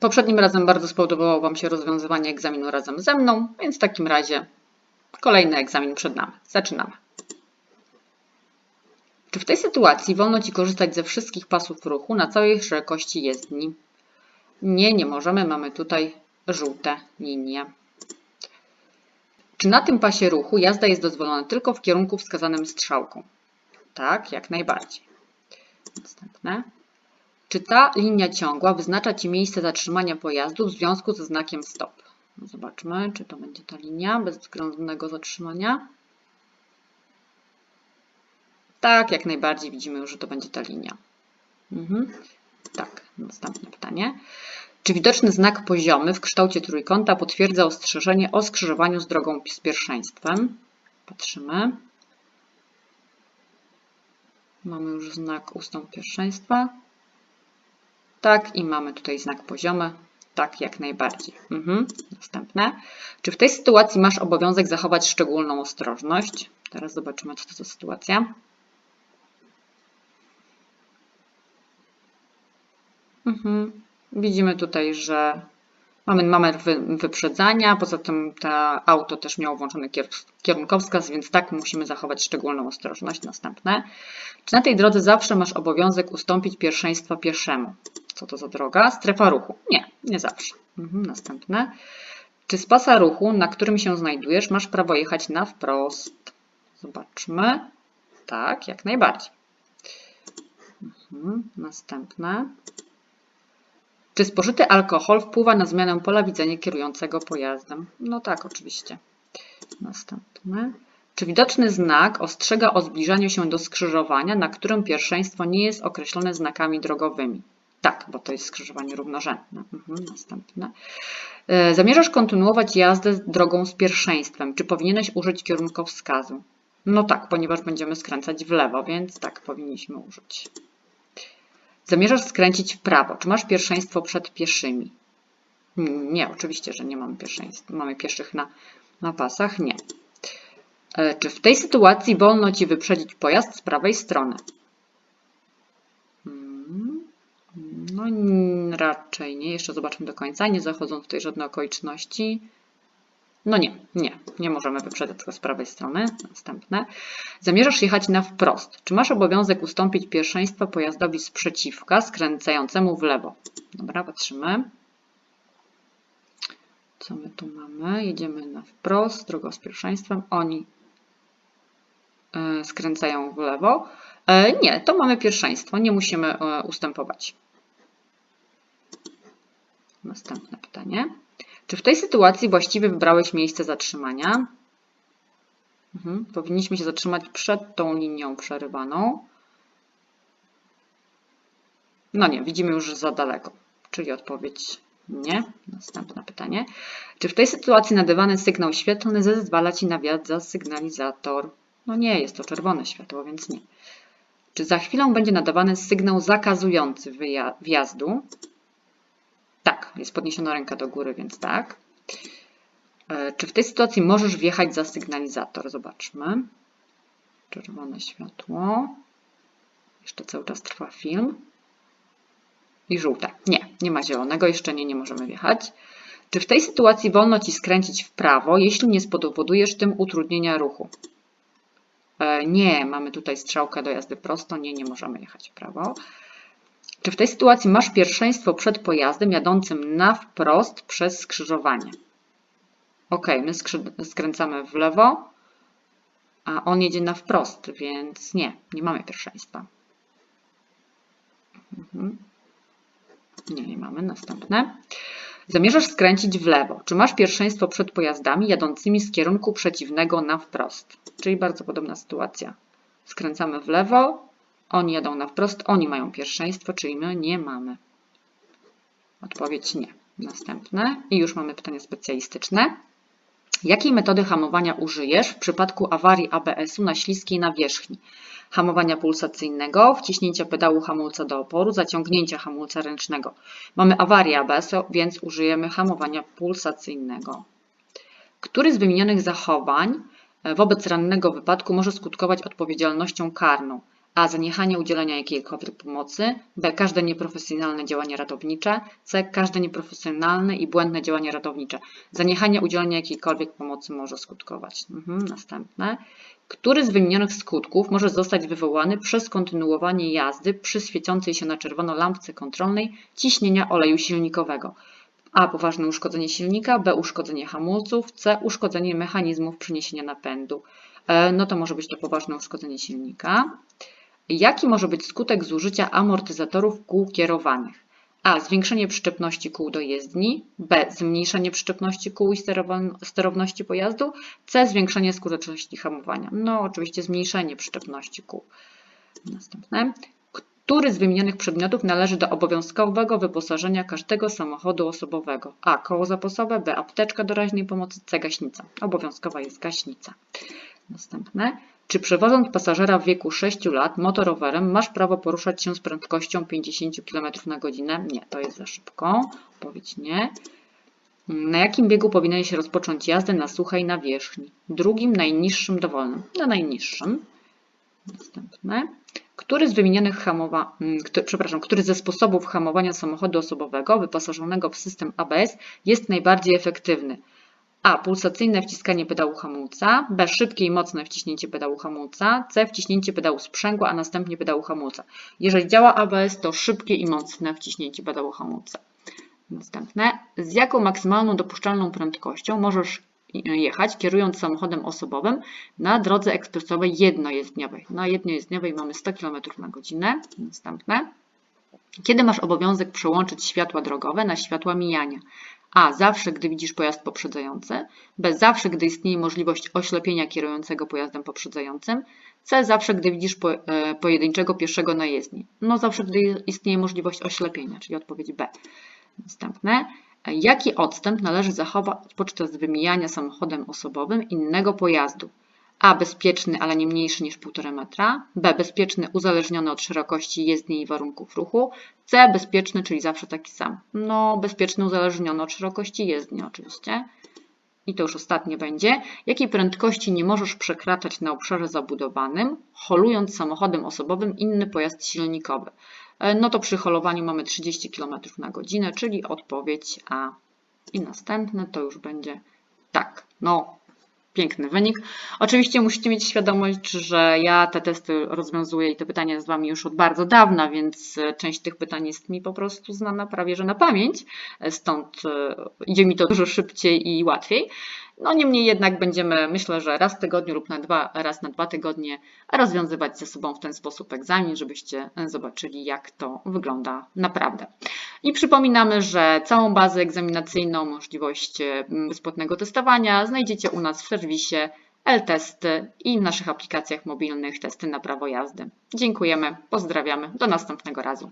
Poprzednim razem bardzo spodobało Wam się rozwiązywanie egzaminu razem ze mną, więc w takim razie kolejny egzamin przed nami. Zaczynamy. Czy w tej sytuacji wolno Ci korzystać ze wszystkich pasów ruchu na całej szerokości jezdni? Nie, nie możemy. Mamy tutaj żółte linie. Czy na tym pasie ruchu jazda jest dozwolona tylko w kierunku wskazanym strzałką? Tak, jak najbardziej. Następne. Czy ta linia ciągła wyznacza Ci miejsce zatrzymania pojazdu w związku ze znakiem stop? No zobaczmy, czy to będzie ta linia bezwzględnego zatrzymania. Tak, jak najbardziej widzimy już, że to będzie ta linia. Mhm. Tak, następne pytanie. Czy widoczny znak poziomy w kształcie trójkąta potwierdza ostrzeżenie o skrzyżowaniu z drogą z pierwszeństwem? Patrzymy. Mamy już znak ustąp pierwszeństwa. Tak, i mamy tutaj znak poziomy. Tak, jak najbardziej. Mhm. Następne. Czy w tej sytuacji masz obowiązek zachować szczególną ostrożność? Teraz zobaczymy, co to za sytuacja. Mhm. Widzimy tutaj, że mamy, mamy wy, wyprzedzania, poza tym to auto też miało włączony kier, kierunkowskaz, więc tak musimy zachować szczególną ostrożność. Następne. Czy na tej drodze zawsze masz obowiązek ustąpić pierwszeństwa pieszemu? Co to za droga? Strefa ruchu. Nie, nie zawsze. Mhm, następne. Czy z pasa ruchu, na którym się znajdujesz, masz prawo jechać na wprost? Zobaczmy. Tak, jak najbardziej. Mhm, następne. Czy spożyty alkohol wpływa na zmianę pola widzenia kierującego pojazdem? No tak, oczywiście. Następne. Czy widoczny znak ostrzega o zbliżaniu się do skrzyżowania, na którym pierwszeństwo nie jest określone znakami drogowymi? Tak, bo to jest skrzyżowanie równorzędne. Mhm, następne. E, zamierzasz kontynuować jazdę drogą z pierwszeństwem. Czy powinieneś użyć kierunkowskazu? No tak, ponieważ będziemy skręcać w lewo, więc tak, powinniśmy użyć. Zamierzasz skręcić w prawo. Czy masz pierwszeństwo przed pieszymi? Nie, oczywiście, że nie mamy pierwszeństwa. Mamy pieszych na, na pasach? Nie. E, czy w tej sytuacji wolno Ci wyprzedzić pojazd z prawej strony? Mm, no raczej nie. Jeszcze zobaczmy do końca. Nie zachodzą tutaj żadne okoliczności. No nie, nie, nie możemy wyprzedzać go z prawej strony. Następne. Zamierzasz jechać na wprost. Czy masz obowiązek ustąpić pierwszeństwa pojazdowi sprzeciwka skręcającemu w lewo? Dobra, patrzymy. Co my tu mamy? Jedziemy na wprost, drogą z pierwszeństwem. Oni skręcają w lewo. E, nie, to mamy pierwszeństwo, nie musimy e, ustępować. Następne pytanie. Czy w tej sytuacji właściwie wybrałeś miejsce zatrzymania? Mhm. Powinniśmy się zatrzymać przed tą linią przerywaną. No nie, widzimy już za daleko, czyli odpowiedź nie. Następne pytanie. Czy w tej sytuacji nadawany sygnał świetlny zezwala Ci na wjazd za sygnalizator? No nie, jest to czerwone światło, więc nie. Czy za chwilę będzie nadawany sygnał zakazujący wjazdu? Jest podniesiona ręka do góry, więc tak. E, czy w tej sytuacji możesz wjechać za sygnalizator? Zobaczmy. Czerwone światło. Jeszcze cały czas trwa film. I żółte. Nie, nie ma zielonego, jeszcze nie, nie możemy wjechać. Czy w tej sytuacji wolno Ci skręcić w prawo, jeśli nie spowodujesz tym utrudnienia ruchu? E, nie, mamy tutaj strzałkę do jazdy prosto, nie, nie możemy jechać w prawo. Czy w tej sytuacji masz pierwszeństwo przed pojazdem jadącym na wprost przez skrzyżowanie? Ok, my skręcamy w lewo, a on jedzie na wprost, więc nie, nie mamy pierwszeństwa. Mhm. Nie, nie mamy. Następne. Zamierzasz skręcić w lewo. Czy masz pierwszeństwo przed pojazdami jadącymi z kierunku przeciwnego na wprost? Czyli bardzo podobna sytuacja. Skręcamy w lewo, oni jadą na wprost, oni mają pierwszeństwo, czyli my nie mamy. Odpowiedź nie. Następne. I już mamy pytanie specjalistyczne. Jakiej metody hamowania użyjesz w przypadku awarii ABS-u na śliskiej nawierzchni? Hamowania pulsacyjnego, wciśnięcia pedału hamulca do oporu, zaciągnięcia hamulca ręcznego. Mamy awarię ABS-u, więc użyjemy hamowania pulsacyjnego. Który z wymienionych zachowań e, wobec rannego wypadku może skutkować odpowiedzialnością karną? A. Zaniechanie udzielania jakiejkolwiek pomocy. B. Każde nieprofesjonalne działanie ratownicze. C. Każde nieprofesjonalne i błędne działanie ratownicze. Zaniechanie udzielania jakiejkolwiek pomocy może skutkować. Mhm, następne. Który z wymienionych skutków może zostać wywołany przez kontynuowanie jazdy przy świecącej się na czerwono lampce kontrolnej ciśnienia oleju silnikowego? A. Poważne uszkodzenie silnika, B. Uszkodzenie hamulców, C. Uszkodzenie mechanizmów przeniesienia napędu. E, No to może być to poważne uszkodzenie silnika. Jaki może być skutek zużycia amortyzatorów kół kierowanych? A. Zwiększenie przyczepności kół do jezdni. B. Zmniejszenie przyczepności kół i sterowności pojazdu. C. Zwiększenie skuteczności hamowania. No, oczywiście zmniejszenie przyczepności kół. Następne. Który z wymienionych przedmiotów należy do obowiązkowego wyposażenia każdego samochodu osobowego? A. Koło zapasowe, B. Apteczka do raźnej pomocy, C. Gaśnica. Obowiązkowa jest gaśnica. Następne. Czy przewożąc pasażera w wieku 6 lat motorowerem masz prawo poruszać się z prędkością 50 km na godzinę? Nie, to jest za szybko. Odpowiedź nie. Na jakim biegu powinieneś rozpocząć jazdę na suchej nawierzchni? Drugim, najniższym, dowolnym. Na najniższym. Następne. Który z wymienionych hamowa, przepraszam, który ze sposobów hamowania samochodu osobowego wyposażonego w system ABS jest najbardziej efektywny? A. Pulsacyjne wciskanie pedału hamulca. B. Szybkie i mocne wciśnięcie pedału hamulca. C. Wciśnięcie pedału sprzęgła, a następnie pedału hamulca. Jeżeli działa ABS, to szybkie i mocne wciśnięcie pedału hamulca. Następne. Z jaką maksymalną dopuszczalną prędkością możesz jechać, kierując samochodem osobowym na drodze ekspresowej jednojezdniowej? Na jednojezdniowej mamy 100 km na godzinę. Następne. Kiedy masz obowiązek przełączyć światła drogowe na światła mijania? A. Zawsze, gdy widzisz pojazd poprzedzający. B. Zawsze, gdy istnieje możliwość oślepienia kierującego pojazdem poprzedzającym. C. Zawsze, gdy widzisz po, e, pojedynczego pieszego na jezdni. No zawsze, gdy istnieje możliwość oślepienia, czyli odpowiedź B. Następne. Jaki odstęp należy zachować podczas wymijania samochodem osobowym innego pojazdu? A. Bezpieczny, ale nie mniejszy niż 1,5 metra. B. Bezpieczny, uzależniony od szerokości jezdni i warunków ruchu. C. Bezpieczny, czyli zawsze taki sam. No, bezpieczny, uzależniony od szerokości jezdni oczywiście. I to już ostatnie będzie. Jakiej prędkości nie możesz przekraczać na obszarze zabudowanym, holując samochodem osobowym inny pojazd silnikowy? E, No to przy holowaniu mamy 30 km na godzinę, czyli odpowiedź A. I następne to już będzie tak. No, piękny wynik. Oczywiście musicie mieć świadomość, że ja te testy rozwiązuję i te pytania z Wami już od bardzo dawna, więc e, część tych pytań jest mi po prostu znana prawie że na pamięć, e, stąd e, idzie mi to dużo szybciej i łatwiej. No niemniej jednak będziemy, myślę, że raz w tygodniu lub na dwa, raz na dwa tygodnie rozwiązywać ze sobą w ten sposób egzamin, żebyście zobaczyli, jak to wygląda naprawdę. I przypominamy, że całą bazę egzaminacyjną, możliwość bezpłatnego testowania znajdziecie u nas w serwisie L-Testy i w naszych aplikacjach mobilnych testy na prawo jazdy. Dziękujemy, pozdrawiamy, do następnego razu.